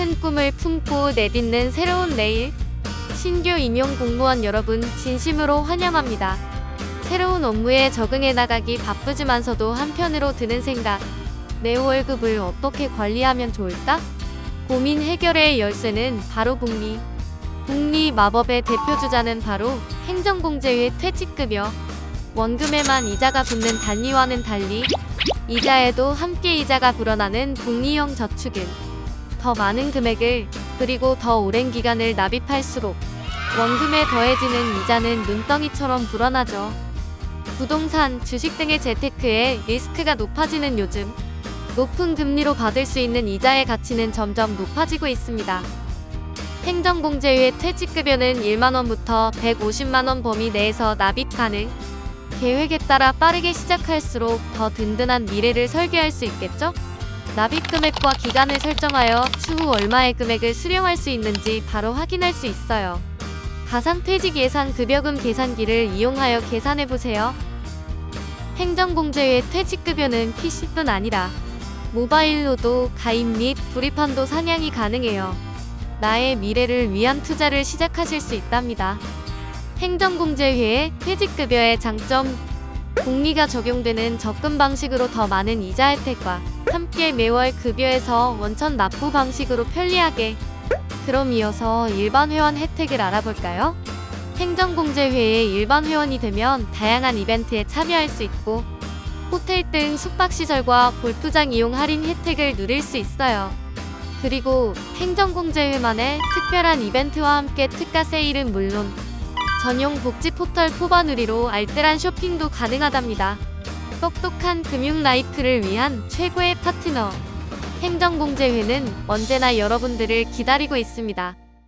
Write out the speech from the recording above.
큰 꿈을 품고 내딛는 새로운 내일. 신규 임용 공무원 여러분 진심으로 환영합니다. 새로운 업무에 적응해 나가기 바쁘지만서도 한편으로 드는 생각. 내 월급을 어떻게 관리하면 좋을까? 고민 해결의 열쇠는 바로 복리. 복리 마법의 대표 주자는 바로 행정공제의 퇴직급여. 원금에만 이자가 붙는 단리와는 달리 이자에도 함께 이자가 불어나는 복리형 저축은 더 많은 금액을 그리고 더 오랜 기간을 납입할수록 원금에 더해지는 이자는 눈덩이처럼 불어나죠. 부동산, 주식 등의 재테크에 리스크가 높아지는 요즘 높은 금리로 받을 수 있는 이자의 가치는 점점 높아지고 있습니다. 행정공제의 퇴직급여는 1만원부터 150만원 범위 내에서 납입 가능. 계획에 따라 빠르게 시작할수록 더 든든한 미래를 설계할 수 있겠죠? 납입 금액과 기간을 설정하여 추후 얼마의 금액을 수령할 수 있는지 바로 확인할 수 있어요. 가상퇴직 예산 급여금 계산기를 이용하여 계산해 보세요. 행정공제의 퇴직급여는 PC뿐 아니라 모바일로도 가입 및 불입한도 상향이 가능해요. 나의 미래를 위한 투자를 시작하실 수 있답니다. 행정공제회의 퇴직급여의 장점 복리가 적용되는 적금 방식으로 더 많은 이자 혜택과 함께 매월 급여에서 원천 납부 방식으로 편리하게 그럼 이어서 일반 회원 혜택을 알아볼까요? 행정공제회의 일반 회원이 되면 다양한 이벤트에 참여할 수 있고 호텔 등 숙박시설과 골프장 이용 할인 혜택을 누릴 수 있어요. 그리고 행정공제회만의 특별한 이벤트와 함께 특가 세일은 물론 전용 복지 포털 포바누리로 알뜰한 쇼핑도 가능하답니다. 똑똑한 금융 라이프를 위한 최고의 파트너 행정공제회는 언제나 여러분들을 기다리고 있습니다.